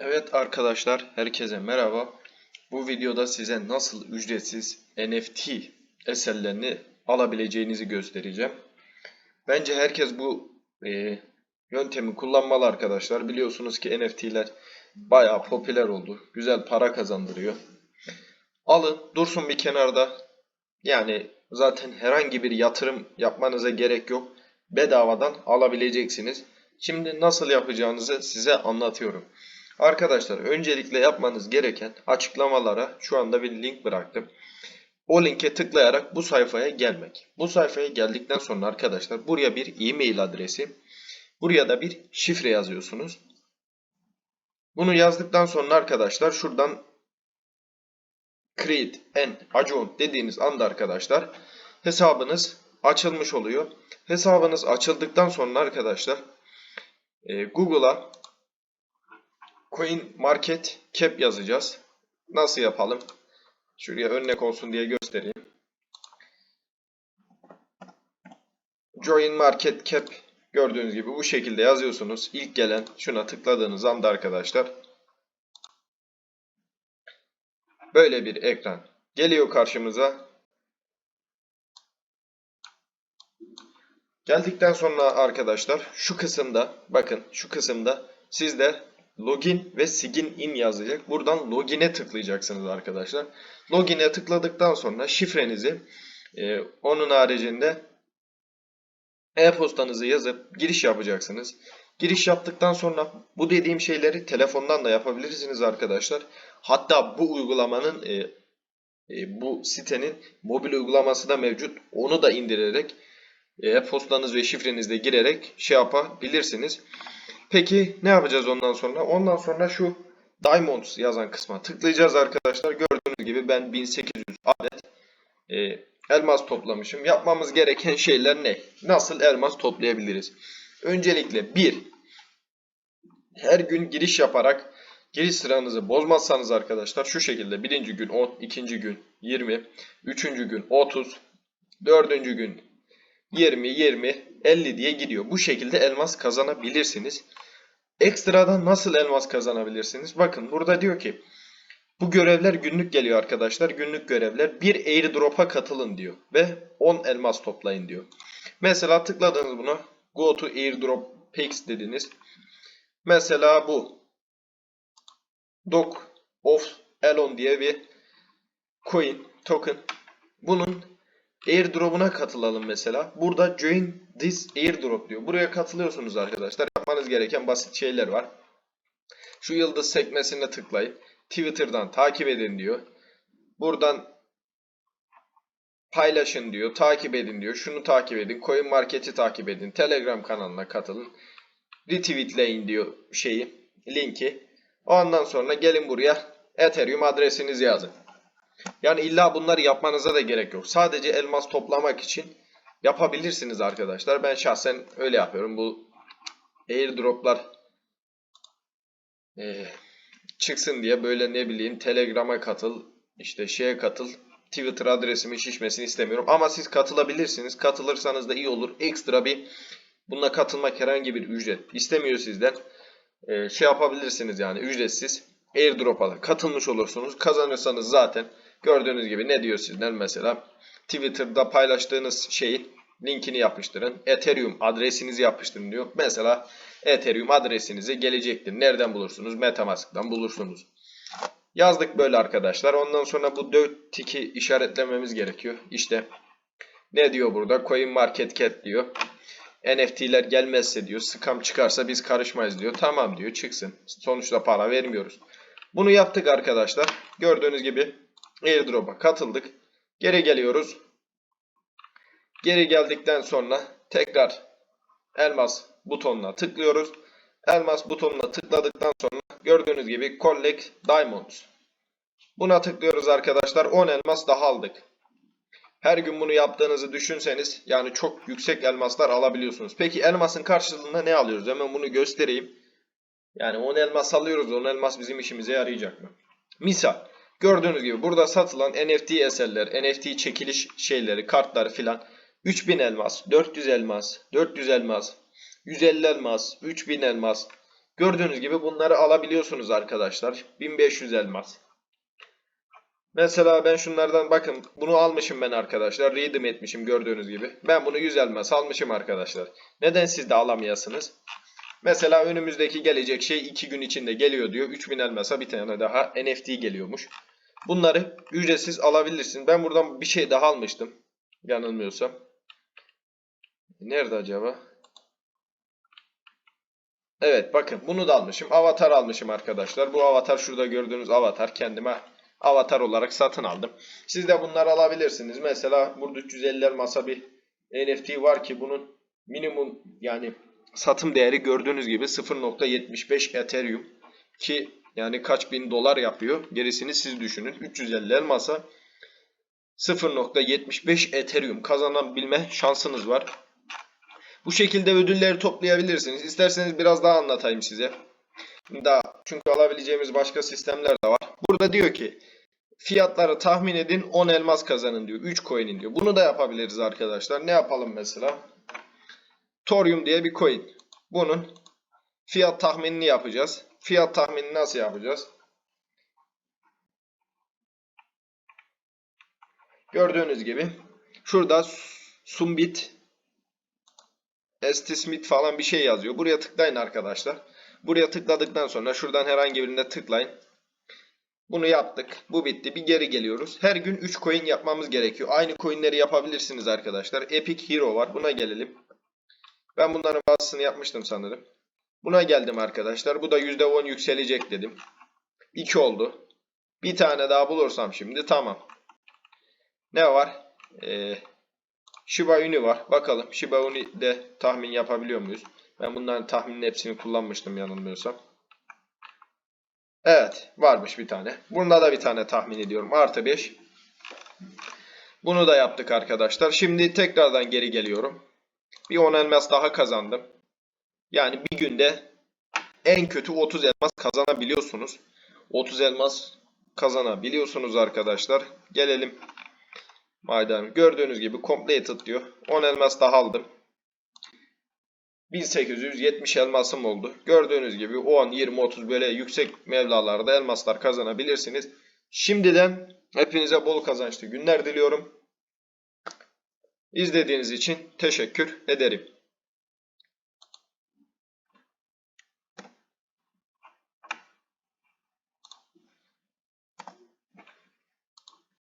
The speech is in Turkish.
Evet arkadaşlar, herkese merhaba. Bu videoda size nasıl ücretsiz NFT eserlerini alabileceğinizi göstereceğim. Bence herkes bu e, yöntemi kullanmalı arkadaşlar. Biliyorsunuz ki NFT'ler bayağı popüler oldu. Güzel para kazandırıyor. Alın, dursun bir kenarda. Yani zaten herhangi bir yatırım yapmanıza gerek yok. Bedavadan alabileceksiniz. Şimdi nasıl yapacağınızı size anlatıyorum. Arkadaşlar öncelikle yapmanız gereken açıklamalara şu anda bir link bıraktım. O linke tıklayarak bu sayfaya gelmek. Bu sayfaya geldikten sonra arkadaşlar buraya bir e-mail adresi, buraya da bir şifre yazıyorsunuz. Bunu yazdıktan sonra arkadaşlar şuradan create an account dediğiniz anda arkadaşlar hesabınız açılmış oluyor. Hesabınız açıldıktan sonra arkadaşlar e, Google'a Coin Market Cap yazacağız. Nasıl yapalım? Şuraya örnek olsun diye göstereyim. Join Market Cap gördüğünüz gibi bu şekilde yazıyorsunuz. İlk gelen şuna tıkladığınız anda arkadaşlar böyle bir ekran geliyor karşımıza. Geldikten sonra arkadaşlar şu kısımda bakın şu kısımda sizde login ve sign in yazacak. Buradan login'e tıklayacaksınız arkadaşlar. Login'e tıkladıktan sonra şifrenizi e, onun haricinde e-postanızı yazıp giriş yapacaksınız. Giriş yaptıktan sonra bu dediğim şeyleri telefondan da yapabilirsiniz arkadaşlar. Hatta bu uygulamanın e, e, bu sitenin mobil uygulaması da mevcut. Onu da indirerek e, e-postanız ve şifrenizle girerek şey yapabilirsiniz. Peki ne yapacağız ondan sonra? Ondan sonra şu Diamonds yazan kısma tıklayacağız arkadaşlar. Gördüğünüz gibi ben 1800 adet e, elmas toplamışım. Yapmamız gereken şeyler ne? Nasıl elmas toplayabiliriz? Öncelikle bir her gün giriş yaparak giriş sıranızı bozmazsanız arkadaşlar şu şekilde birinci gün 10, ikinci gün 20, üçüncü gün 30, dördüncü gün 20, 20, 50 diye gidiyor. Bu şekilde elmas kazanabilirsiniz. Ekstradan nasıl elmas kazanabilirsiniz? Bakın burada diyor ki bu görevler günlük geliyor arkadaşlar. Günlük görevler bir airdrop'a katılın diyor. Ve 10 elmas toplayın diyor. Mesela tıkladınız bunu. Go to airdrop picks dediniz. Mesela bu. Dog of Elon diye bir coin, token. Bunun airdrop'una katılalım mesela. Burada join this airdrop diyor. Buraya katılıyorsunuz arkadaşlar. Yapmanız gereken basit şeyler var. Şu yıldız sekmesine tıklayın. Twitter'dan takip edin diyor. Buradan paylaşın diyor. Takip edin diyor. Şunu takip edin. Coin Market'i takip edin. Telegram kanalına katılın. Retweetleyin diyor şeyi. Linki. Ondan sonra gelin buraya Ethereum adresinizi yazın. Yani illa bunları yapmanıza da gerek yok. Sadece elmas toplamak için yapabilirsiniz arkadaşlar. Ben şahsen öyle yapıyorum. Bu airdroplar e, çıksın diye böyle ne bileyim Telegram'a katıl, işte şeye katıl, Twitter adresimin şişmesini istemiyorum. Ama siz katılabilirsiniz. Katılırsanız da iyi olur. Ekstra bir bununla katılmak herhangi bir ücret istemiyor sizden. E, şey yapabilirsiniz yani ücretsiz. Airdrop'a da katılmış olursunuz. Kazanırsanız zaten gördüğünüz gibi ne diyor sizden mesela Twitter'da paylaştığınız şeyin linkini yapıştırın. Ethereum adresinizi yapıştırın diyor. Mesela Ethereum adresinizi gelecektir. Nereden bulursunuz? Metamask'tan bulursunuz. Yazdık böyle arkadaşlar. Ondan sonra bu 4 tiki işaretlememiz gerekiyor. İşte ne diyor burada? Coin Market Cap diyor. NFT'ler gelmezse diyor. Scam çıkarsa biz karışmayız diyor. Tamam diyor çıksın. Sonuçta para vermiyoruz. Bunu yaptık arkadaşlar. Gördüğünüz gibi airdrop'a katıldık. Geri geliyoruz. Geri geldikten sonra tekrar elmas butonuna tıklıyoruz. Elmas butonuna tıkladıktan sonra gördüğünüz gibi Collect Diamonds. Buna tıklıyoruz arkadaşlar. 10 elmas daha aldık. Her gün bunu yaptığınızı düşünseniz yani çok yüksek elmaslar alabiliyorsunuz. Peki elmasın karşılığında ne alıyoruz? Hemen bunu göstereyim. Yani 10 elmas alıyoruz. 10 elmas bizim işimize yarayacak mı? Misal gördüğünüz gibi burada satılan NFT eserler, NFT çekiliş şeyleri, kartlar filan 3000 elmas, 400 elmas, 400 elmas, 150 elmas, 3000 elmas. Gördüğünüz gibi bunları alabiliyorsunuz arkadaşlar. 1500 elmas. Mesela ben şunlardan bakın bunu almışım ben arkadaşlar. Redeem etmişim gördüğünüz gibi. Ben bunu 100 elmas almışım arkadaşlar. Neden siz de alamayasınız? Mesela önümüzdeki gelecek şey 2 gün içinde geliyor diyor. 3000 elmasa bir tane daha NFT geliyormuş. Bunları ücretsiz alabilirsin. Ben buradan bir şey daha almıştım. Yanılmıyorsam. Nerede acaba? Evet bakın bunu da almışım. Avatar almışım arkadaşlar. Bu avatar şurada gördüğünüz avatar. Kendime avatar olarak satın aldım. Siz de bunları alabilirsiniz. Mesela burada 350'ler masa bir NFT var ki bunun minimum yani satım değeri gördüğünüz gibi 0.75 Ethereum ki yani kaç bin dolar yapıyor. Gerisini siz düşünün. 350 masa 0.75 Ethereum kazanabilme şansınız var. Bu şekilde ödülleri toplayabilirsiniz. İsterseniz biraz daha anlatayım size. Daha çünkü alabileceğimiz başka sistemler de var. Burada diyor ki fiyatları tahmin edin 10 elmas kazanın diyor. 3 coin'in diyor. Bunu da yapabiliriz arkadaşlar. Ne yapalım mesela? Torium diye bir coin. Bunun fiyat tahminini yapacağız. Fiyat tahminini nasıl yapacağız? Gördüğünüz gibi şurada Sumbit ST Smith falan bir şey yazıyor. Buraya tıklayın arkadaşlar. Buraya tıkladıktan sonra şuradan herhangi birine tıklayın. Bunu yaptık. Bu bitti. Bir geri geliyoruz. Her gün 3 coin yapmamız gerekiyor. Aynı coinleri yapabilirsiniz arkadaşlar. Epic Hero var. Buna gelelim. Ben bunların bazısını yapmıştım sanırım. Buna geldim arkadaşlar. Bu da %10 yükselecek dedim. 2 oldu. Bir tane daha bulursam şimdi tamam. Ne var? Ee, Shiba Inu var. Bakalım Shiba Inu'de tahmin yapabiliyor muyuz? Ben bunların tahminin hepsini kullanmıştım yanılmıyorsam. Evet varmış bir tane. Bunda da bir tane tahmin ediyorum. Artı 5. Bunu da yaptık arkadaşlar. Şimdi tekrardan geri geliyorum. Bir 10 elmas daha kazandım. Yani bir günde en kötü 30 elmas kazanabiliyorsunuz. 30 elmas kazanabiliyorsunuz arkadaşlar. Gelelim. Madem gördüğünüz gibi completed diyor. 10 elmas daha aldım. 1870 elmasım oldu. Gördüğünüz gibi 10, 20, 30 böyle yüksek mevlalarda elmaslar kazanabilirsiniz. Şimdiden hepinize bol kazançlı günler diliyorum. İzlediğiniz için teşekkür ederim.